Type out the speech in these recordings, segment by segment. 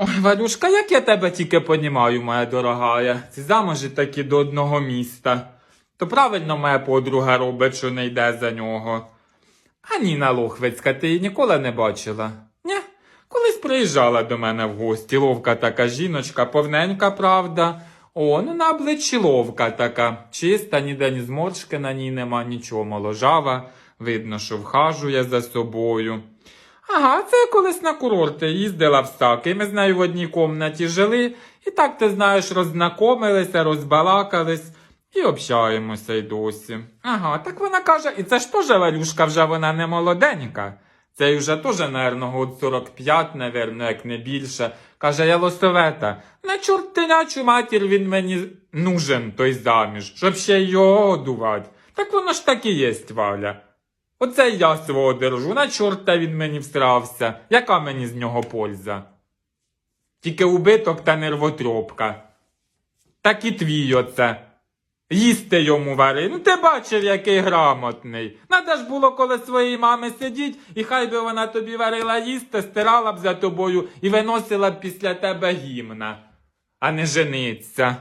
Ой, Валюшка, як я тебе тільки понімаю, моя дорогая. Ці заможі такі до одного міста. То правильно моя подруга робить, що не йде за нього. А Ніна Лохвицька, ти її ніколи не бачила? Ні. Колись приїжджала до мене в гості. Ловка така жіночка, повненька, правда. О, ну на обличчі ловка така. Чиста, ніде ні зморшки на ній нема, нічого моложава. Видно, що вхажує за собою. Ага, це колись на курорти їздила в Саки. Ми з нею в одній комнаті жили, і так, ти знаєш, роззнакомилися, розбалакались і общаємося й досі. Ага, так вона каже, і це ж теж Валюшка вже вона не молоденька. Це вже теж, наверно, год 45, наверно, як не більше. Каже, я лосовета. На чортинячу матір він мені нужен, той заміж, щоб ще й його годувати. Так воно ж так і єсть, Валя. Оце я свого держу, на чорта він мені всрався. Яка мені з нього польза? Тільки убиток та нервотрьопка. Так і твій оце. Їсти йому вари. Ну ти бачив, який грамотний. Надо ж було коло своєї мами сидіть, і хай би вона тобі варила їсти, стирала б за тобою і виносила б після тебе гімна, а не жениться.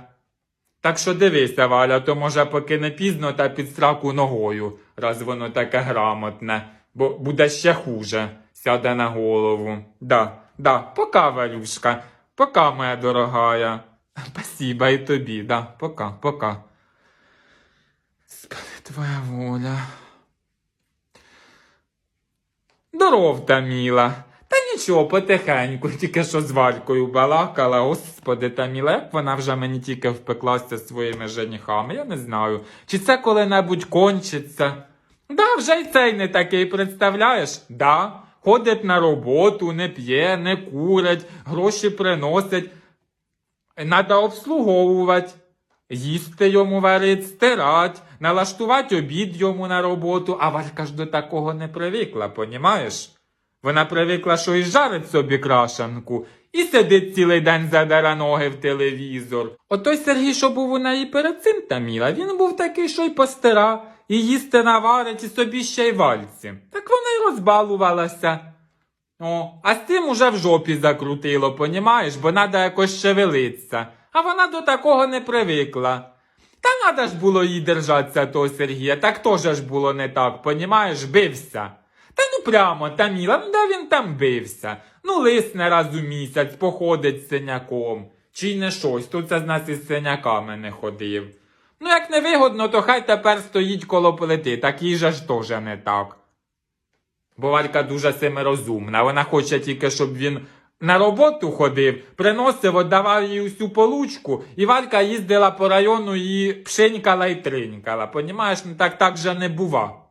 Так що дивися, Валя, то може поки не пізно та під страку ногою, раз воно таке грамотне, бо буде ще хуже, сяде на голову. Да, да, пока, Валюшка, пока, моя дорогая. Спасіба і тобі, да, пока, пока. Господи, твоя воля. Здоров, та міла. Нічого, потихеньку, тільки що з Валькою балакала. Господи, та міла, як вона вже мені тільки впеклася своїми женихами, я не знаю. Чи це коли-небудь кончиться? Да, вже й цей не такий, представляєш? Да. Ходить на роботу, не п'є, не курить, гроші приносить. Надо обслуговувати. Їсти йому варить, стирать, налаштувати обід йому на роботу, а Валька ж до такого не привикла, понімаєш? Вона привикла, що і жарить собі крашанку, і сидить цілий день задара ноги в телевізор. Отой Сергій, що був у неї перед цим таміла, він був такий, що й постира, і їсти наварить, і собі ще й вальці. Так вона й розбалувалася. О, а з цим уже в жопі закрутило, понімаєш, бо надо якось шевелиться. А вона до такого не привикла. Та надо ж було їй держатися того Сергія, так теж ж було не так, понімаєш, бився. Та ну прямо, Таміла, ну де він там бився? Ну лисне раз у місяць, походить з синяком. Чи не щось, тут це з нас із синяками не ходив. Ну як не вигодно, то хай тепер стоїть коло плити, так їй же ж теж не так. Бо Валька дуже семирозумна. Вона хоче тільки, щоб він на роботу ходив, приносив, віддавав їй усю получку, і Валька їздила по району і пшенькала і тринькала. Понімаєш, ну так так же не бува.